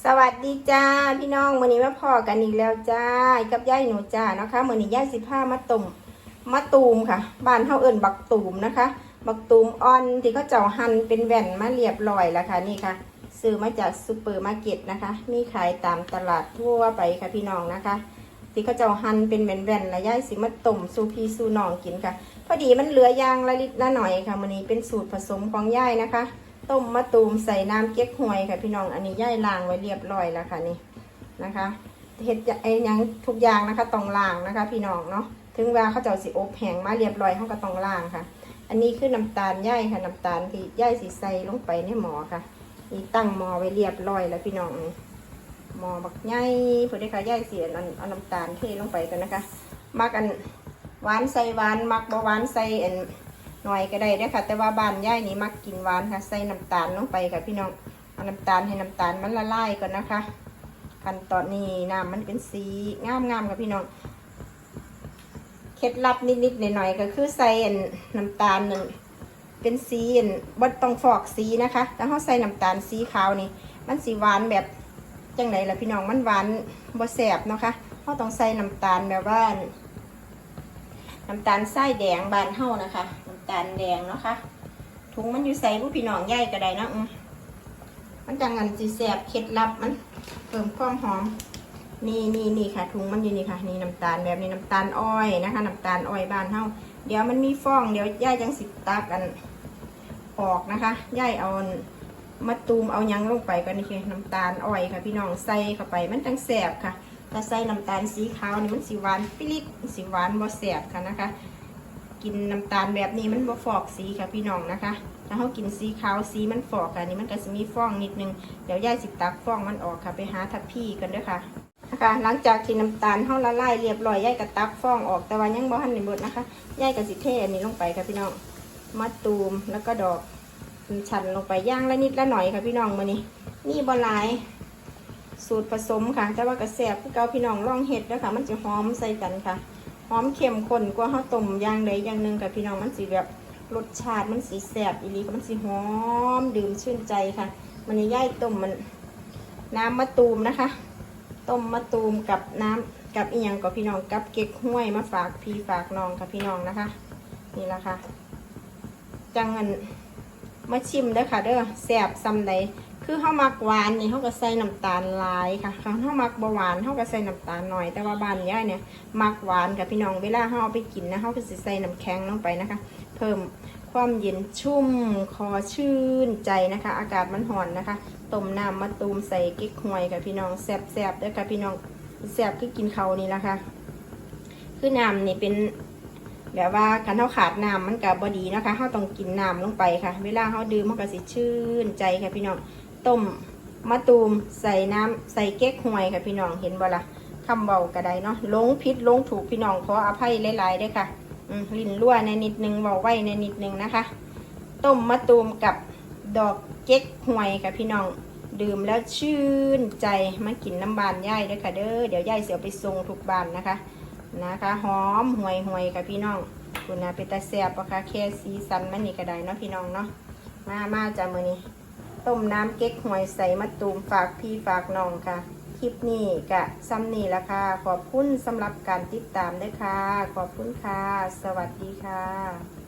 สวัสดีจ้าพี่น้องมื้อนี้มาพอกันอีกแล้วจ้ากับย่ายหนูจ้านะคะมือนี้ย่ายสิผ้ามาตุ่มมาตูมค่ะ บ้านเฮาเอิ้นบักตูมนะคะ บักตูมอ่อนที่เขาเจ้าหั่นเป็นแว่นมาเรียบร้อยแล้วค่ะนี่ค่ะ ซื้อมาจากซูเปอร์มาร์เก็ตนะคะ มีขายตามตลาดทั่วไปค่ะพี่น้องนะคะที่เขาเจ้าหั่นเป็นแว่นๆแล้วย่ายสิมาต้มสู่พี่สู่น้องกินค่ะ พอดีมันเหลือยางละลิตรละหน่อยค่ะมื้อนี้เป็นสูตรผสมของย่ายนะคะ ต้มมะตูมใส่น้ำเก๊กฮวยค่ะพี่น้อง อันนี้ย่ายล้างไว้เรียบร้อยแล้วค่ะนี่นะคะเห็ดไอ้ยังทุกอย่างนะคะต้องล้างนะคะ พี่น้องเนาะ ถึงเวลาเขาจะเอาสิอบแห้งมาเรียบร้อยเขาก็ต้องล้างค่ะ อันนี้คือน้ำตาลย่ายค่ะน้ำตาลที่ย่ายสีใส่ลงไปในหม้อค่ะ นี่ตั้งหม้อไว้เรียบร้อยแล้วพี่น้องนี่หม้อบักย่ายเพื่อได้ค่ะย่ายเสียเอาเอาน้ำตาลเทลงไปกันนะคะมักอันหวานใส่หวานมักบ่หวานใส่อัน หน่อยก็ได้เด้อค่ะ แต่ว่าบ้านย่ายนี่มักกินหวานค่ะ ใส่น้ำตาลลงไปค่ะพี่น้องเอาน้ำตาลให้น้ำตาลมันละลายก่อนนะคะขั้นตอนนี้น้ำมันเป็นสีงามงามๆค่ะพี่น้องเคล็ดลับนิดๆหน่อยๆก็คือใส่น้ำตาลนั่นเป็นสีอันบ่ต้องฟอกสีนะคะแล้วเขาใส่น้ำตาลสีขาวนี่ มันสีหวานแบบจังไหนล่ะพี่น้องมันหวานบ่แสบเนาะคะเขาต้องใส่น้ำตาลแบบว่าน้ำตาลทรายแดงบานเฮานะคะ ตาลแดงเนาะคะถุงมันอยู่ใส่ผู้พี่น้องใหญ่ก็ได้นะอืมมันจังงันสีแสบเคล็ดลับมันเพิ่มความหอมนี่นี่นี่ค่ะถุงมันอยู่นี่ค่ะ นี่น้ำตาลแบบนี้น้ำตาลอ้อยนะคะน้ำตาลอ้อยบานเฮาเดี๋ยวมันมีฟองเดี๋ยวย่ายจังสิตากันออกนะคะย่ายเอามาตูมเอายังลงไปกันนี่คือน้ำตาลอ้อยค่ะ พี่น้องใส่เข้าไปมันจังแสบค่ะถ้าใส่น้ำตาลสีขาวนี่มันสีหวานปิลิดสีหวานบ่แสบค่ะนะคะ กินน้ำตาลแบบนี้มันบ่ฟอกสีค่ะพี่น้องนะคะ ถ้าเขากินสีขาวสีมันฟอกค่ะนี่มันก็จะมีฟองนิดนึง เดี๋ยวย่ายสิตักฟองมันออกค่ะ ไปหาทับพี่กันด้วยค่ะนะคะหลังจากที่น้ำตาลเขาละลายเรียบร้อยย่ายก็ตักฟองออกแต่ว่ายังบ่ทันในบดนะคะย่ายก็สิเทอันนี้ลงไปค่ะพี่น้องมะตูมแล้วก็ดอกชันลงไปย่างละนิดละหน่อยค่ะพี่น้องมื้อนี้นี่บ่หลายสูตรผสมค่ะ แต่ว่ากระแสบเกาพี่น้องลองเห็ดแล้วค่ะ มันจะหอมใส่กันค่ะ อมเข้มข้นกว่าข้าวต้มอย่างใดอย่างหนึ่งค่ะพี่น้องมันสีแบบรสชาติมันสีแสบอีลีค่ะมันสีหอมดื่มชื่นใจค่ะ มันนี่ย่ายต้มมันน้ำมะตูมนะคะ ต้มมะตูมกับน้ำกับอีหยังกับพี่น้องกับเก๊กห้วยมาฝากพี่ฝากน้องค่ะพี่น้องนะคะ นี่แหละค่ะจังเงินมาชิมเด้อค่ะเด้อแสบซ้ำใด คือเขามักหวานนี่เขาก็ใส่น้ำตาลหลายค่ะเขามักบหวานเขาก็ใส่น้ำตาลหน่อย แต่ว่าบ้านย่ายเนี่ยมักหวานกับพี่น้องเวลาเขาเอาไปกินนะเขาก็จะใส่น้ำแข็งลงไปนะคะ เพิ่มความเย็นชุ่มคอชื่นใจนะคะ อากาศมันร้อนนะคะต้มน้ำมะตูมใส่เก๊กฮวยกับพี่น้องแซ่บๆด้วยค่ะพี่น้องแซ่บคือกินเขานี่แหละค่ะ คือน้ำนี่เป็นแบบว่าการเท่าขาดน้ำมันกับบดีนะคะเขาต้องกินน้ำลงไปค่ะ เวลาเขาดื่มมันก็สิชื่นใจค่ะพี่น้อง ต้มมะตูมใส่น้ำใส่เก๊กฮวยค่ะพี่น้องเห็นบ่ละ่ะคำเบากระไดเนาะลงพิษลงถูกพี่น้องขออภัยหลายๆด้วยค่ะลิ้นรั่วในนิดนึงเบาไว้ในนิดนึงนะคะ ต้มมะตูมกับดอกเก๊กฮวยค่ะพี่น้องดื่มแล้วชื่นใจมากินน้ำบานย่ายด้วยค่ะเด้อเดี๋ยวย่ายเสียวไปส่งทุกบานนะคะนะคะหอมห่วยห่วยค่ะพี่น้องคุณนะเป็นตาแซ่บปะคะแค่สีสันมันนี่ก็ได้เนาะพี่น้องเนาะมามาจ้ะมือนี้ ต้มน้ำเก๊กหวยใส่มะตูมฝากพี่ฝากน้องค่ะ คลิปนี้กะซ้ำนี่ละค่ะ ขอบคุณสำหรับการติดตามด้วยค่ะ ขอบคุณค่ะ สวัสดีค่ะ